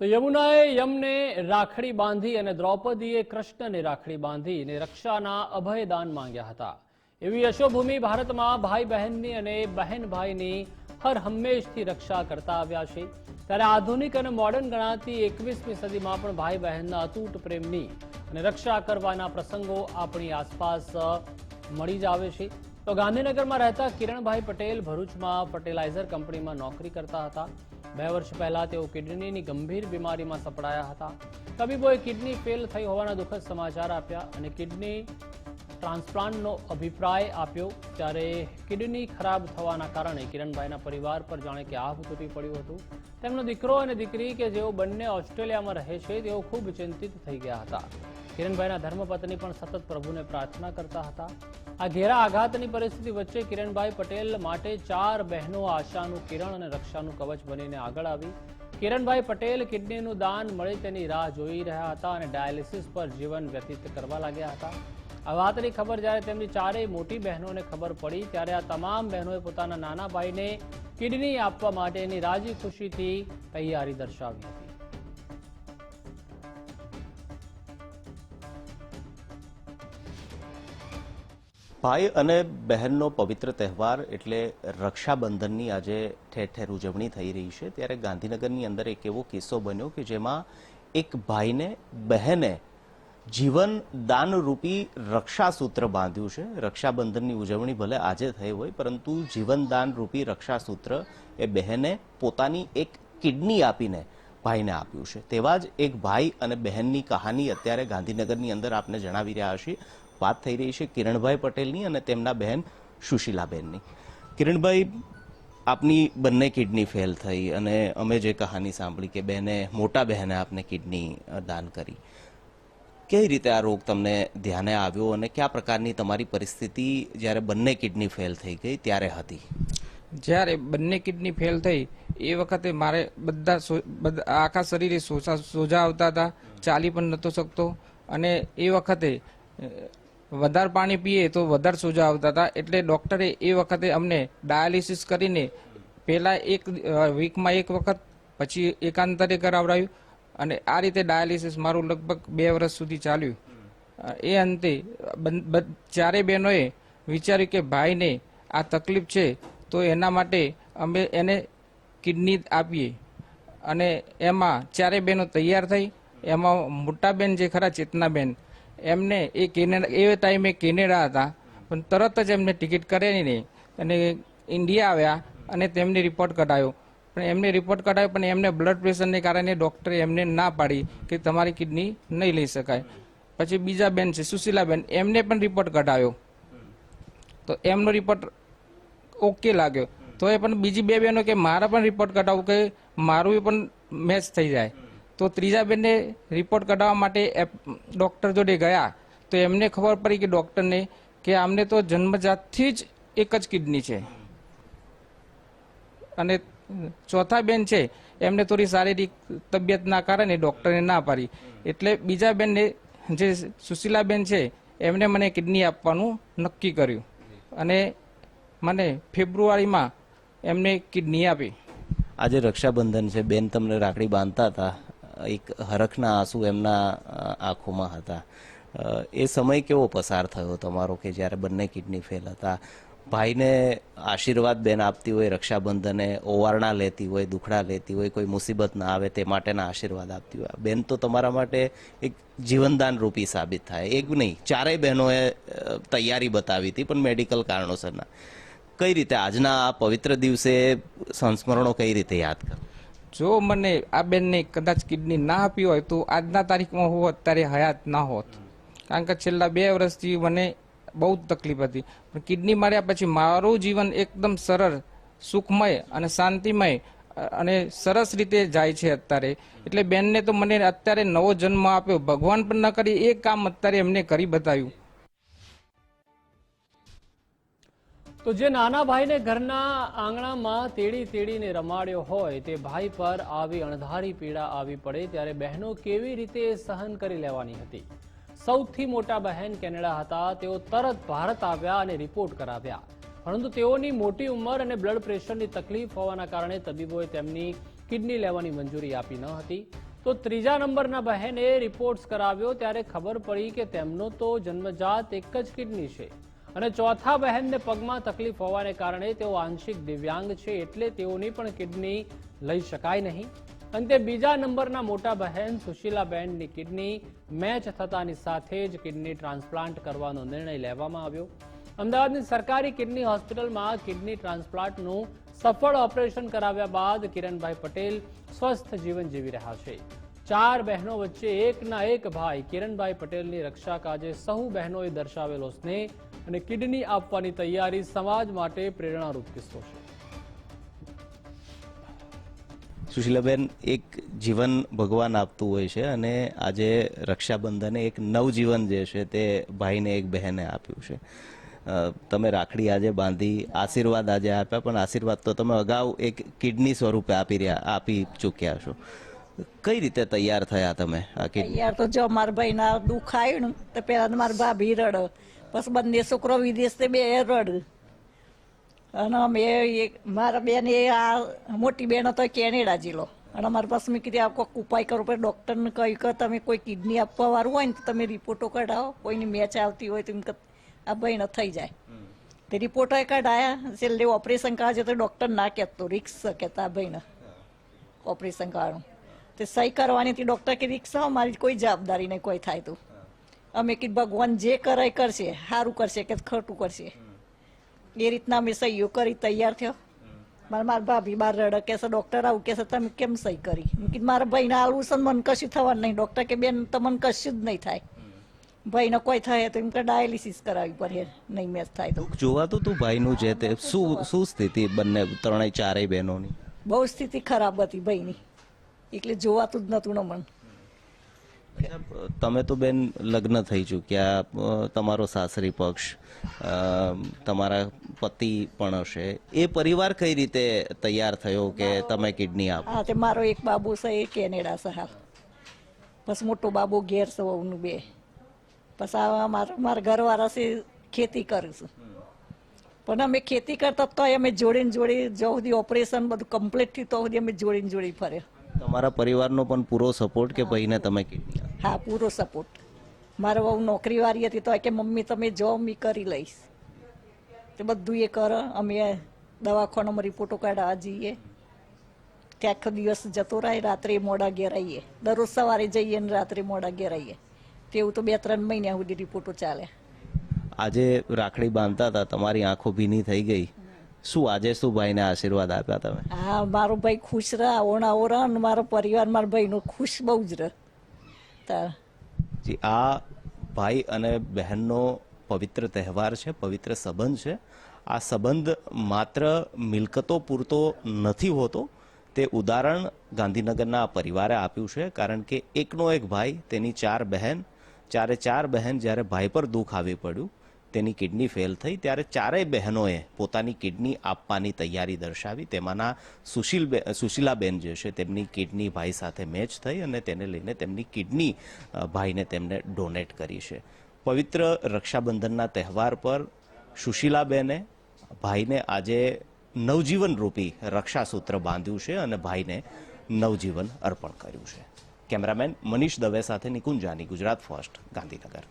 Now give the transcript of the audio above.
તો યમુનાએ યમને રાખડી બાંધી અને દ્રૌપદીએ કૃષ્ણને રાખડી બાંધી અને રક્ષાના અભયદાન માંગ્યા હતા. એવી યશોભૂમિ ભારતમાં ભાઈ બહેનની અને બહેન ભાઈની હર હંમેશથી રક્ષા કરતા આવ્યા છે. ત્યારે આધુનિક અને મોડર્ન ગણાતી એકવીસમી સદીમાં પણ ભાઈ બહેનના અતૂટ પ્રેમની અને રક્ષા કરવાના પ્રસંગો આપણી આસપાસ મળી જ આવે છે. તો ગાંધીનગરમાં રહેતા કિરણભાઈ પટેલ ભરૂચમાં ફર્ટિલાઇઝર કંપનીમાં નોકરી કરતા હતા. બે વર્ષ પહેલા તેઓ કિડનીની ગંભીર બીમારીમાં સપડાયા હતા. તબીબોએ કિડની ફેલ થઈ હોવાના દુઃખદ સમાચાર આપ્યા અને કિડની ટ્રાન્સપ્લાન્ટનો અભિપ્રાય આપ્યો. ત્યારે કિડની ખરાબ થવાના કારણે કિરણભાઈના પરિવાર પર જાણે કે આભ તૂટી પડ્યું હતું. તેમનો દીકરો અને દીકરી કે જેઓ બંને ઓસ્ટ્રેલિયામાં રહે છે તેઓ ખૂબ ચિંતિત થઈ ગયા હતા. કિરણભાઈના ધર્મપત્ની પણ સતત પ્રભુને પ્રાર્થના કરતા હતા. આ ઘેરા આઘાતની પરિસ્થિતિ વચ્ચે કિરણભાઈ પટેલ માટે ચાર બહેનો આશાનું કિરણ અને રક્ષાનું કવચ બનીને આગળ આવી. કિરણભાઈ પટેલ કિડનીનું દાન મળે તેની રાહ જોઈ રહ્યા હતા અને ડાયાલિસિસ પર જીવન વ્યતીત કરવા લાગ્યા હતા. આ વાતની ખબર જ્યારે તેમની ચારેય મોટી બહેનોને ખબર પડી, ત્યારે આ તમામ બહેનોએ પોતાના નાના ભાઈને કિડની આપવા માટેની રાજી ખુશીથી તૈયારી દર્શાવી હતી. ભાઈ અને બહેનનો પવિત્ર તહેવાર એટલે રક્ષાબંધનની આજે ઠેર ઠેર ઉજવણી થઈ રહી છે. ત્યારે ગાંધીનગરની અંદર એક એવો કિસ્સો બન્યો કે જેમાં એક ભાઈને બહેને જીવન દાનરૂપી રક્ષાસૂત્ર બાંધ્યું છે. રક્ષાબંધનની ઉજવણી ભલે આજે થઈ હોય, પરંતુ જીવનદાનરૂપી રક્ષાસૂત્ર એ બહેને પોતાની એક કિડની આપીને ભાઈને આપ્યું છે. તેવા જ એક ભાઈ અને બહેનની કહાની અત્યારે ગાંધીનગરની અંદર આપને જણાવી રહ્યા છીએ. વાત થઈ રહી છે કિરણભાઈ પટેલની અને તેમના બહેન સુશીલાબેનની. કિરણભાઈ, આપની બંને કિડની ફેલ થઈ અને અમે જે કહાની સાંભળી કે બહેને મોટા બહેને આપને કિડની દાન કરી. કઈ રીતે આ રોગ તમને ધ્યાને આવ્યો અને કયા પ્રકારની તમારી પરિસ્થિતિ જ્યારે બંને કિડની ફેલ થઈ ગઈ ત્યારે હતી? જ્યારે બંને કિડની ફેલ થઈ, એ વખતે મારે બધા આખા શરીરે સોજા સોજા આવતા હતા, ચાલી પણ નહોતો શકતો અને એ વખતે વધારે પાણી પીએ તો વધારે સોજા આવતા હતા. એટલે ડૉક્ટરે એ વખતે અમને ડાયાલિસિસ કરીને પહેલાં એક વીકમાં એક વખત, પછી એકાંતરે કરાવડાવ્યું. અને આ રીતે ડાયાલિસિસ મારું લગભગ બે વર્ષ સુધી ચાલ્યું. એ અંતે ચારે બહેનોએ વિચાર્યું કે ભાઈને આ તકલીફ છે તો એના માટે અમે એને કિડની આપીએ. અને એમાં ચારે બહેનો તૈયાર થઈ. એમાં મોટા બેન જે ખરા ચેતનાબેન એમને એ કેનેડા એ ટાઈમે કેનેડા હતા. પણ તરત જ એમને ટિકિટ કરેલી નહીં. અને ઇન્ડિયા આવ્યા અને તેમને રિપોર્ટ કઢાયો. પણ એમને રિપોર્ટ કઢાયો, પણ એમને બ્લડ પ્રેશરને કારણે ડૉક્ટરે એમને ના પાડી કે તમારી કિડની નહીં લઈ શકાય. પછી બીજા બેન છે, સુશીલાબેન, એમને પણ રિપોર્ટ કઢાયો. તો એમનો રિપોર્ટ ઓકે લાગ્યો. તો એ પણ બીજી બે બહેનો કે મારા પણ રિપોર્ટ કઢાવું કે મારું પણ મેચ થઈ જાય. તો ત્રીજા બેનને રિપોર્ટ કઢાવવા માટે ડૉક્ટર જોડે ગયા. તો એમને ખબર પડી કે ડૉક્ટરને કે આમને તો જન્મજાતથી જ એક જ કિડની છે. અને ચોથા બેન છે, એમને થોડી શારીરિક તબિયતના કારણે ડૉક્ટરને ના પાડી. એટલે બીજા બેનને જે સુશીલાબેન છે, એમને મને કિડની આપવાનું નક્કી કર્યું. અને મને ફેબ્રુઆરીમાં એમને કિડની આપી. આજે રક્ષાબંધન છે, બેન તમને રાખડી બાંધતા હતા. એક હરખના આંસુ એમના આંખોમાં હતા. એ સમય કેવો પસાર થયો તમારો કે જ્યારે બંને કિડની ફેલ હતા? ભાઈને આશીર્વાદ બેન આપતી હોય, રક્ષાબંધને ઓવારણા લેતી હોય, દુખડા લેતી હોય, કોઈ મુસીબત ના આવે તે માટેના આશીર્વાદ આપતી હોય. બેન તો તમારા માટે એક જીવનદાન રૂપી સાબિત થાય. એક નહીં, ચારેય બહેનોએ તૈયારી બતાવી હતી, પણ મેડિકલ કારણોસરના. કઈ રીતે આજના આ પવિત્ર દિવસે સંસ્મરણો કઈ રીતે યાદ કરો જો મને આ બેનને કદાચ કિડની ના આપી હોય તો આજના તારીખમાં હું અત્યારે હયાત ના હોત. કારણ કે છેલ્લા બે વર્ષથી મને બહુ જ તકલીફ હતી. પણ કિડની માર્યા પછી મારું જીવન એકદમ સરળ, સુખમય અને શાંતિમય, અને સરસ રીતે જાય છે અત્યારે. એટલે બેનને તો મને અત્યારે નવો જન્મ આપ્યો. ભગવાન પણ ન કરી એ કામ અત્યારે એમને કરી બતાવ્યું. તો જે નાના ભાઈને ઘરના આંગણામાં તેડી તેડીને રમાડ્યો હોય, તે ભાઈ પર આવી અણધારી પીડા આવી પડે, ત્યારે બહેનો કેવી રીતે સહન કરી લેવાની હતી? સૌથી મોટા બહેન કેનેડા હતા, તેઓ તરત ભારત આવ્યા અને રિપોર્ટ કરાવ્યા. પરંતુ તેઓની મોટી ઉંમર અને બ્લડ પ્રેશરની તકલીફ હોવાના કારણે તબીબોએ તેમની કિડની લેવાની મંજૂરી આપી ન હતી. તો ત્રીજા નંબરના બહેને રિપોર્ટ્સ કરાવ્યો, ત્યારે ખબર પડી કે તેમનો તો જન્મજાત એક જ કિડની છે. અને ચોથા બહેનને પગમાં તકલીફ હોવાને કારણે તેઓ આંશિક દિવ્યાંગ છે એટલે તેઓની પણ કિડની લઈ શકાય નહીં. અંતે બીજા નંબરના મોટા બહેન સુશીલાબેનની કિડની મેચ થતાની સાથે જ કિડની ટ્રાન્સપ્લાન્ટ કરવાનો નિર્ણય લેવામાં આવ્યો. અમદાવાદની સરકારી કિડની હોસ્પિટલમાં કિડની ટ્રાન્સપ્લાન્ટનું સફળ ઓપરેશન કરાવ્યા બાદ કિરણભાઈ પટેલ સ્વસ્થ જીવન જીવી રહ્યા છે. ચાર બહેનો વચ્ચે એકના એક ભાઈ કિરણભાઈ પટેલની રક્ષા કાજે સહુ બહેનોએ દર્શાવેલો સ્નેહ અને કિડની આપવાની તૈયારી સમાજ માટે પ્રેરણારૂપ કિસ્સો છે. સુશીલાબેન, એક જીવન ભગવાન આપતું હોય છે અને આજે રક્ષાબંધને એક નવજીવન જે છે તે ભાઈને એક બહેને આપ્યું છે. તમે રાખડી આજે બાંધી, આશીર્વાદ આજે આપ્યા, પણ આશીર્વાદ તો તમે અગાઉ એક કિડની સ્વરૂપે આપી રહ્યા, આપી ચૂક્યા છો. કઈ રીતે તૈયાર થયા તમે આ કિડની યાર તો જો મારા ભાઈ ના દુઃખ આવ્યું ને તો પેલા તો મારા ભાભી રડ પછી બંને છોકરો વિદેશ તે બે રડ. અને અમે મારા બેન એ આ મોટી બેન હતો કેનેડા જિલ્લો. અને અમારી પાસે મેં કીધું આ કોઈક ઉપાય કરો પછી ડૉક્ટરને કહ્યું કે તમે કોઈ કિડની આપવા વાળું હોય ને તો તમે રિપોર્ટો કઢાવો. કોઈની મેચ આવતી હોય તો એમ કે આ ભાઈને થઈ જાય. તે રિપોર્ટો કઢાયા. છેલ્લે ઓપરેશન કાઢે તો ડૉક્ટર ના કહેતો રિક્સ કહેતા આ ભાઈને. ઓપરેશન કાઢું તે સહી કરવાની હતી. ડૉક્ટર કે સૌ મારી કોઈ જવાબદારી નહીં કોઈ થાય તો. અમે કીધું ભગવાન જે કરે કરશે સારું કરશે કે ખોટું કરશે. એ રીતના અમે સહીઓ કરી તૈયાર થયો. મારા મારા ભાભી બાર રડે કે છે ડૉક્ટર આવું કે છે તમે કેમ સહી કરી? કીધું મારા ભાઈને આવું છે ને મને કશું થવાનું નહીં. ડૉક્ટર કે બેન તમને કશું જ નહીં થાય. ભાઈને કોઈ થાય તો એમ કે ડાયાલિસિસ કરાવી પડે નહીં મેચ થાય તો. જોવાતું તું ભાઈનું છે તે શું શું સ્થિતિ બંને ત્રણેય ચારેય બહેનોની? બહુ સ્થિતિ ખરાબ હતી ભાઈની. એટલે જોવાતું જ નહોતું મન તમે તો બેન લગ્ન થઈ ચૂક્યા તમારો સાસરી પક્ષ તમારા પતિ પણ હશે. એ પરિવાર કઈ રીતે તૈયાર થયો કે તમે કિડની આપો? હા તે મારો એક બાબુ છે એ કેનેડા છે હાલ. પછી મોટો બાબુ ઘેર છે વહુનું બે. પછી આ મારા મારા ઘરવાળા છે ખેતી કરું છું. પણ અમે ખેતી કરતા તો અમે જોડીને જોડી જ્યાં સુધી ઓપરેશન બધું કમ્પ્લીટ થયું તો સુધી અમે જોડીને જોડી ફર્યા. તમારા પરિવારનો પણ પૂરો સપોર્ટ કે ભાઈને તમે કિડની હા પૂરો સપોર્ટ મારા બહુ નોકરીવાળી હતી તો કે મમ્મી તમે જો મી કરી લઈશ. તે બધું એ કર અમે દવાખાનામાં રિપોર્ટો કાઢવા જઈએ ત્યાં આખો દિવસ જતો રહે રાત્રે મોડા ઘેર આવીએ. દરરોજ સવારે જઈએ ને રાત્રે મોડા ઘેર આવીએ. તેવું તો બે ત્રણ મહિના સુધી રિપોર્ટો ચાલે. આજે રાખડી બાંધતા હતા તમારી આંખો ભીની થઈ ગઈ. શું આજે શું ભાઈને આશીર્વાદ આપ્યા તમે? હા મારો ભાઈ ખુશ રહે ઓણા ઓરા અને મારો પરિવાર મારા ભાઈનો ખુશ બહુ જ રહે. જી આ ભાઈ અને બહેનનો પવિત્ર તહેવાર છે પવિત્ર સંબંધ છે. આ સંબંધ માત્ર મિલકતો પૂરતો નથી હોતો તે ઉદાહરણ ગાંધીનગરના પરિવારે આપ્યું છે કારણ કે એકનો એક ભાઈ તેની ચાર બહેન ચારે ચાર બહેન જ્યારે ભાઈ પર દુઃખ આવી પડ્યું તેની કિડની ફેલ થઈ ત્યારે ચારેય બહેનોએ પોતાની કિડની આપવાની તૈયારી દર્શાવી. તેમાંના સુશીલ સુશીલાબેન જે છે, તેમની કિડની ભાઈ સાથે મેચ થઈ અને તેને લઈને તેમની કિડની ભાઈને તેમને ડોનેટ કરી છે. પવિત્ર રક્ષાબંધનના તહેવાર પર સુશીલાબેને, ભાઈને આજે નવજીવન રૂપી રક્ષાસૂત્ર બાંધ્યું છે અને ભાઈને નવજીવન અર્પણ કર્યું છે. કેમેરામેન મનીષ દવે સાથે નિકુંજાની, ગુજરાત ફર્સ્ટ, ગાંધીનગર.